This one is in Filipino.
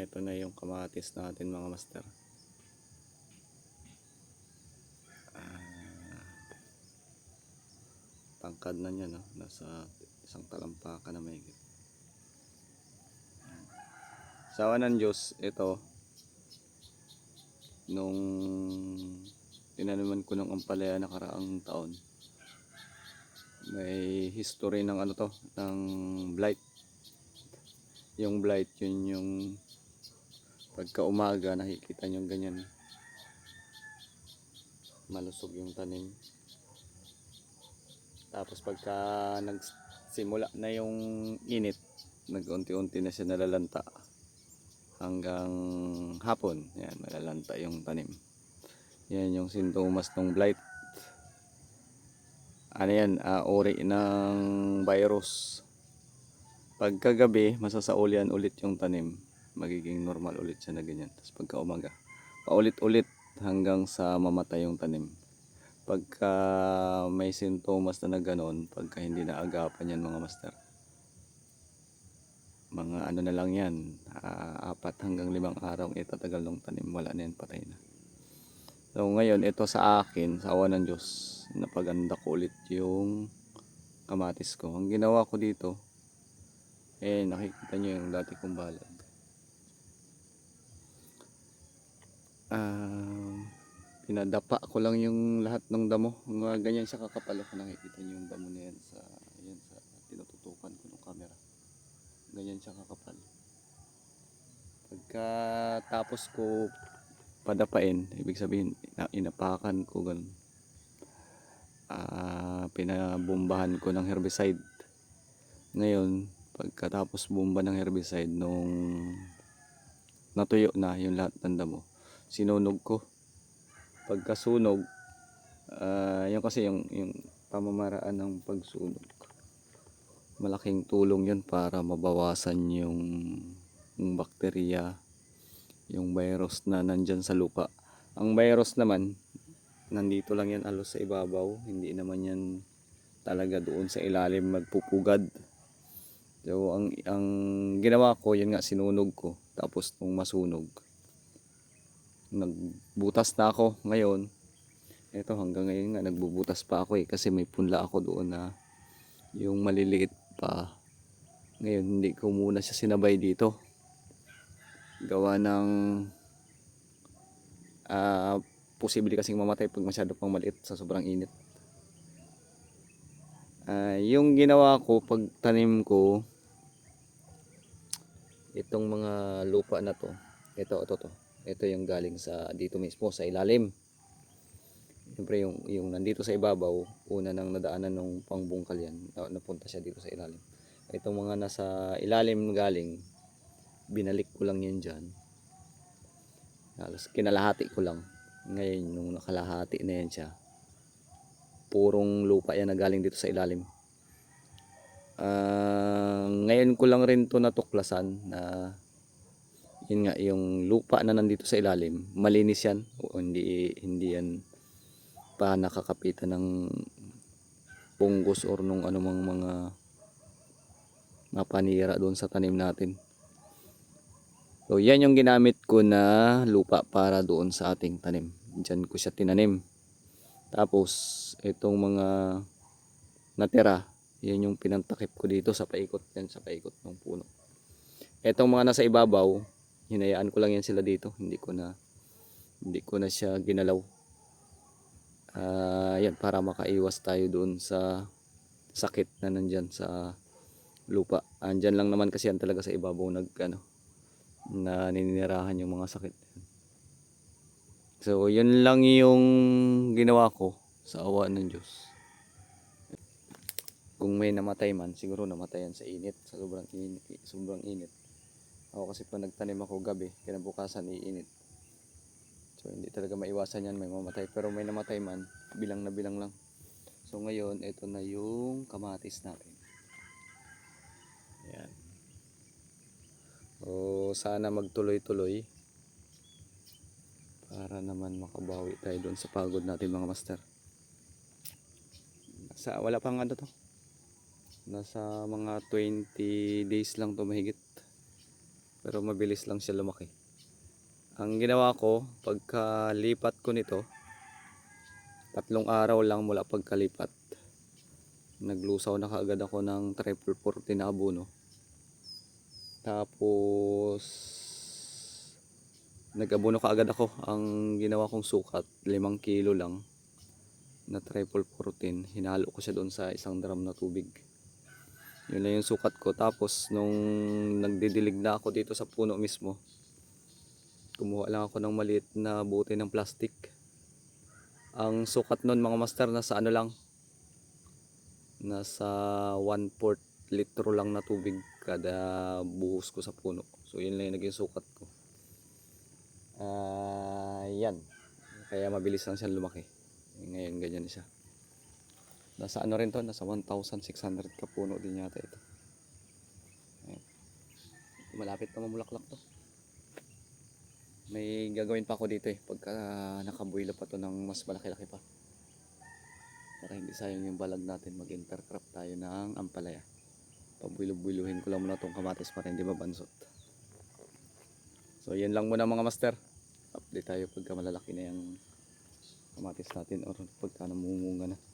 Ito na yung kamatis natin mga master. Ah, tangkad na niya no? nasa isang talampakan na may Sawa ng Diyos, ito nung tinaniman ko ng ampalaya nakaraang taon may history ng ano to ng blight yung blight yun yung pagka umaga nakikita nyo ganyan. Malusog yung tanim. Tapos pagka nagsimula na yung init nag-unti-unti na siya nalalanta hanggang hapon. Yan malalanta yung tanim. Yan yung sintomas ng blight. Ano yan? Ah, uri ng virus. Pagkagabi masasaulian ulit yung tanim magiging normal ulit siya na ganyan. Tapos pagka umaga paulit-ulit hanggang sa mamatay yung tanim. Pagka may sintomas na na ganon pagka hindi na agapan yan mga master mga ano na lang yan ah, apat hanggang limang araw itatagal ng tanim wala na yan patay na. So ngayon ito sa akin sa awa ng Diyos napaganda ko ulit yung kamatis ko. Ang ginawa ko dito eh nakikita nyo yung dati kong balag ah pinadapa ko lang yung lahat ng damo. Mga ganyan siya kakapal kung nakikita nyo yung damo na yan sa, yan sa tinututukan ko ng camera. Ganyan siya kakapal pagka tapos ko padapain ibig sabihin ina- inapakan ko ganun. Ah pinabombahan ko ng herbicide. Ngayon pagkatapos bomba ng herbicide nung natuyo na yung lahat ng damo sinunog ko pagkasunog ah yun kasi yung, yung pamamaraan ng pagsunog malaking tulong yun para mabawasan yung, yung bakterya, yung virus na nandyan sa lupa. Ang virus naman, nandito lang yan alos sa ibabaw, hindi naman yan talaga doon sa ilalim magpupugad. So, ang, ang ginawa ko, yun nga, sinunog ko. Tapos, nung masunog, nagbutas na ako ngayon. Ito, hanggang ngayon nga, nagbubutas pa ako eh. Kasi may punla ako doon na yung maliliit pa. Ngayon, hindi ko muna siya sinabay dito. Gawa ng ah posible kasing mamatay pag masyado pang maliit sa sobrang init. Ah, yung ginawa ko pag tanim ko itong mga lupa na to. Ito, ito to. Ito yung galing sa dito mismo sa ilalim. Siyempre yung, yung nandito sa ibabaw, una nang nadaanan ng pangbungkal yan, na- napunta siya dito sa ilalim. Itong mga nasa ilalim galing, binalik ko lang yan dyan. Halos kinalahati ko lang. Ngayon, nung nakalahati na yan siya, purong lupa yan na galing dito sa ilalim. Ah, ngayon ko lang rin to natuklasan na yun nga yung lupa na nandito sa ilalim malinis yan o hindi hindi yan pa nakakapitan ng punggos or nung anumang mga mapanira doon sa tanim natin. So yan yung ginamit ko na lupa para doon sa ating tanim. Diyan ko siya tinanim. Tapos itong mga natira, yan yung pinantakip ko dito sa paikot yan sa paikot ng puno. Etong mga nasa ibabaw, hinayaan ko lang yan sila dito. Hindi ko na hindi ko na siya ginalaw. Yan para makaiwas tayo doon sa sakit na nandyan sa lupa. Andyan lang naman kasi yan talaga sa ibabaw nag ano na nininirahan yung mga sakit. So, yun lang yung ginawa ko sa awa ng Diyos. Kung may namatay man, siguro namatayan sa init, sa sobrang init, sobrang init. Ako kasi pa nagtanim ako gabi, kinabukasan iinit. So hindi talaga maiwasan yan, may mamatay. Pero may namatay man, bilang na bilang lang. So ngayon, ito na yung kamatis natin. Ayan. So sana magtuloy-tuloy. Para naman makabawi tayo doon sa pagod natin mga master. Sa, wala pang ano to. Nasa mga 20 days lang to mahigit. Pero mabilis lang siya lumaki. Ang ginawa ko, pagkalipat ko nito, tatlong araw lang mula pagkalipat, naglusaw na kaagad ako ng triple 40 na abono. Tapos, nag-abono kaagad ako. Ang ginawa kong sukat, 5 kilo lang na triple 14. Hinalo ko siya doon sa isang drum na tubig. Yun lang yung sukat ko. Tapos, nung nagdidilig na ako dito sa puno mismo, kumuha lang ako ng maliit na bote ng plastic. Ang sukat nun mga master nasa ano lang, nasa 1 4 litro lang na tubig kada buhos ko sa puno. So yun lang yung naging sukat ko. Ah, yan. Kaya mabilis lang siya lumaki. Ngayon ganyan siya. Nasa ano rin to, nasa 1,600 ka puno din yata ito. Ayan. Malapit na mamulaklak to. May gagawin pa ako dito eh, pagka nakabuila pa to ng mas malaki-laki pa. Para hindi sayang yung balag natin, mag-intercrop tayo ng ampalaya. Pabuilo-builuhin ko lang muna tong kamatis para hindi mabansot. So yan lang muna mga master. Update tayo pagka malalaki na yung kamatis natin or pagka namumunga na.